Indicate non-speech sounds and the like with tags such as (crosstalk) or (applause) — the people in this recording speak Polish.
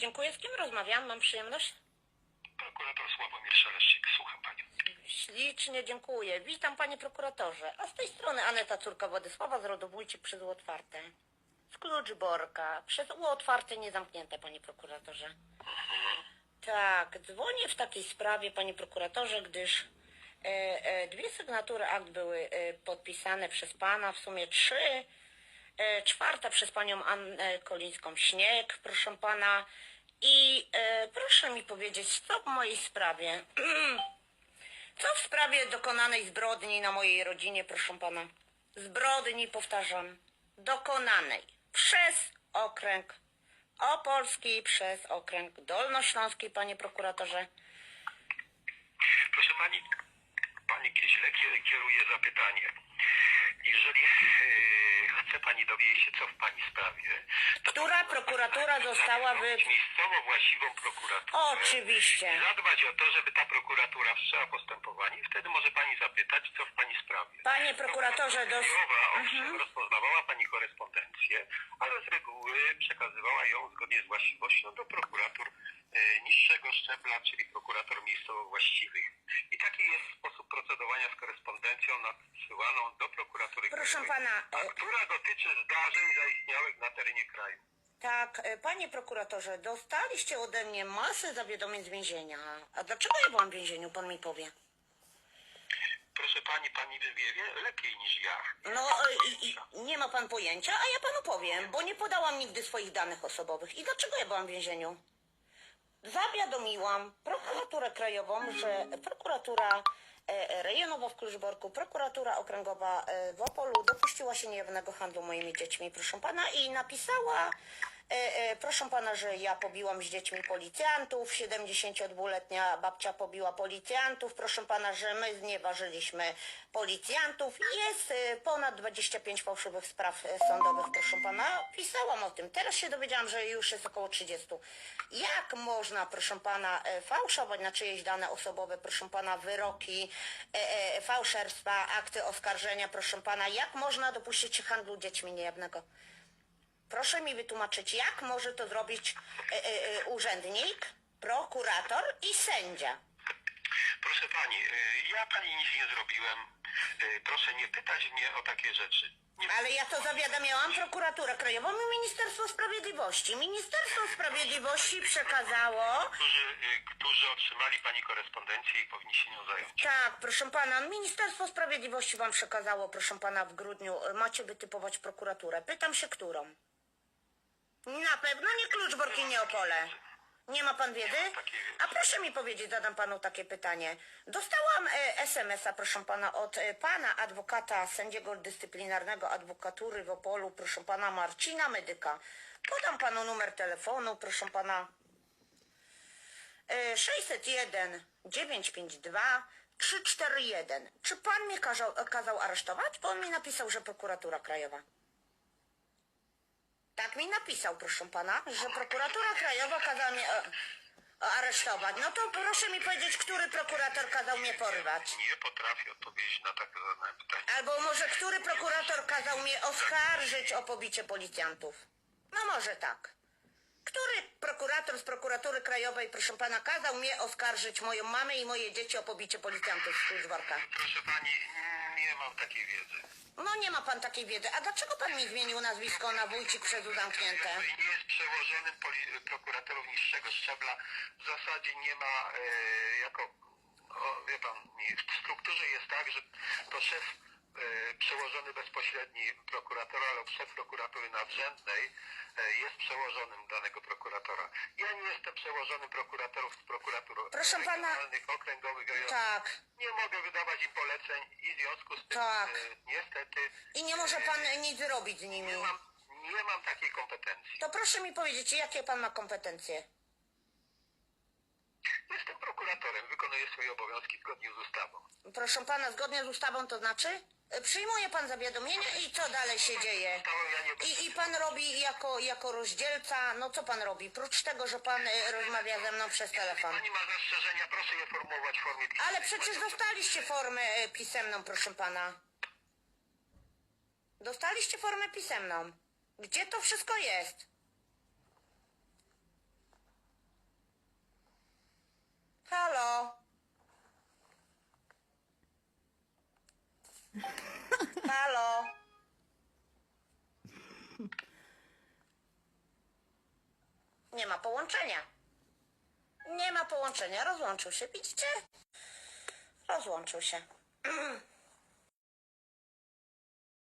dziękuję. Z kim rozmawiam? Mam przyjemność? Prokurator Sławomir Szeleszczyk, słucham panią. Ślicznie dziękuję. Witam panie prokuratorze. A z tej strony Aneta, córka Władysława z rodu Wójcik przez U otwarte. Z Kluczborka. Przez otwarte nie zamknięte, panie prokuratorze. Tak, dzwonię w takiej sprawie, panie prokuratorze, gdyż e, e, dwie sygnatury akt były e, podpisane przez pana, w sumie trzy. E, czwarta przez panią Annę Kolińską-Śnieg, proszę pana. I e, proszę mi powiedzieć, co w mojej sprawie? (clears throat) Co w sprawie dokonanej zbrodni na mojej rodzinie, proszę pana? Zbrodni, powtarzam, dokonanej przez okręg opolski, przez okręg dolnośląski, panie prokuratorze. Proszę pani, pani źle kie- kieruje zapytanie. Jeżeli e, chce pani dowiedzieć się, co w pani sprawie, to Która prokuratura została wy... miejscowo właściwą prokuraturę. Oczywiście. Zadbać o to, żeby ta prokuratura wszczęła postępowanie i wtedy może pani zapytać, co w pani sprawie. Panie prokuratorze. Krajowa, owszem, rozpoznawała pani korespondencję, ale z reguły przekazywała ją zgodnie z właściwością do prokuratur e, niższego szczebla, czyli prokurator miejscowo właściwych. I taki jest sposób procedowania z korespondencją do prokuratury Proszę krajowej, pana, a e- która dotyczy zdarzeń zaistniałych na terenie kraju. Tak, e, panie prokuratorze, dostaliście ode mnie masę zawiadomień z więzienia. A dlaczego ja byłam w więzieniu, pan mi powie? Proszę pani, pani wie, wie lepiej niż ja. No e, i, i nie ma pan pojęcia, a ja panu powiem, bo nie podałam nigdy swoich danych osobowych. I dlaczego ja byłam w więzieniu? Zawiadomiłam prokuraturę krajową, że prokuratura e, rejonowa w Kluczborku, prokuratura okręgowa e, w Opolu dopuściła się niejawnego handlu moimi dziećmi, proszę pana, i napisała, proszę pana, że ja pobiłam z dziećmi policjantów, 72-letnia babcia pobiła policjantów, proszę pana, że my znieważyliśmy policjantów. Jest e, ponad 25 fałszywych spraw e, sądowych, proszę pana. Pisałam o tym. Teraz się dowiedziałam, że już jest około 30. Jak można, proszę pana, e, fałszować na czyjeś dane osobowe, proszę pana, wyroki, e, e, fałszerstwa, akty oskarżenia, proszę pana, jak można dopuścić się handlu dziećmi niejawnego? Proszę mi wytłumaczyć, jak może to zrobić e, e, urzędnik, prokurator i sędzia? Proszę pani, y, ja pani nic nie zrobiłem. Y, Proszę nie pytać mnie o takie rzeczy. Nie Ale ja to zawiadamiałam prokuraturę krajową i Ministerstwo Sprawiedliwości. Ministerstwo Sprawiedliwości przekazało którzy, y, którzy otrzymali pani korespondencję i powinni się nią zająć. Tak, proszę pana, Ministerstwo Sprawiedliwości wam przekazało, proszę pana, w grudniu macie wytypować prokuraturę. Pytam się, którą? Na pewno nie Kluczbork i nie Opole. Nie ma pan wiedzy? A proszę mi powiedzieć, zadam panu takie pytanie. Dostałam e, SMS-a, proszę pana, od e, pana adwokata, sędziego dyscyplinarnego adwokatury w Opolu, proszę pana Marcina Medyka. Podam panu numer telefonu, proszę pana. E, 601 952 341. Czy pan mnie kazał, kazał aresztować? Bo on mi napisał, że prokuratura krajowa. Tak mi napisał, proszę pana, że prokuratura krajowa kazała mnie e, aresztować. No to proszę mi powiedzieć, który prokurator kazał mnie porwać. Nie potrafię odpowiedzieć na takie zadane pytanie. Albo może który prokurator kazał mnie oskarżyć o pobicie policjantów? No może tak. Który prokurator z prokuratury krajowej, proszę pana, kazał mnie oskarżyć moją mamę i moje dzieci o pobicie policjantów z Kluczborka? Proszę pani, nie mam takiej wiedzy. No nie ma pan takiej wiedzy. A dlaczego pan mi zmienił nazwisko na Wójcik przez zamknięte? Nie jest przełożonym poli- prokuratorów niższego szczebla. W zasadzie nie ma e, jako, o, wie pan, w strukturze jest tak, że to szef przełożony bezpośredni prokuratora lub szef prokuratury nadrzędnej e, jest przełożonym danego prokuratora. Ja nie jestem przełożonym prokuratorów z prokuratur Proszę pana- regionalnych, okręgowych, rejonowych. Tak. Nie mogę wydawać im poleceń i w związku z tym Tak. e, niestety I nie może pan nic zrobić z nimi. nie mam, nie mam takiej kompetencji. To proszę mi powiedzieć, jakie pan ma kompetencje? Jestem prokuratorem, wykonuję swoje obowiązki zgodnie z ustawą. Proszę pana, zgodnie z ustawą to znaczy? Przyjmuje pan zawiadomienie i co dalej się dzieje? I, I pan robi jako, jako rozdzielca, no co pan robi? Prócz tego, że pan y, rozmawia ze mną przez telefon. Pani ma zastrzeżenia, proszę je formułować w formie pisemnej. Ale przecież dostaliście formę y, pisemną, proszę pana. Dostaliście formę pisemną. Gdzie to wszystko jest? Halo? Nie ma połączenia. Nie ma połączenia. Rozłączył się, widzicie? Rozłączył się. (clears throat)